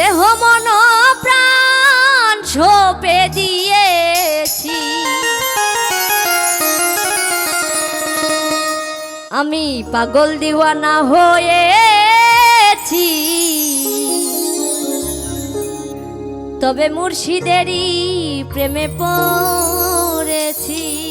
দেহ মন প্রাণ ছোপে দিয়েছি। আমি পাগল দিওয়ানা হয়েছি। তবে মুর্শিদেরই প্রেমে পড়েছি।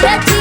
Betty.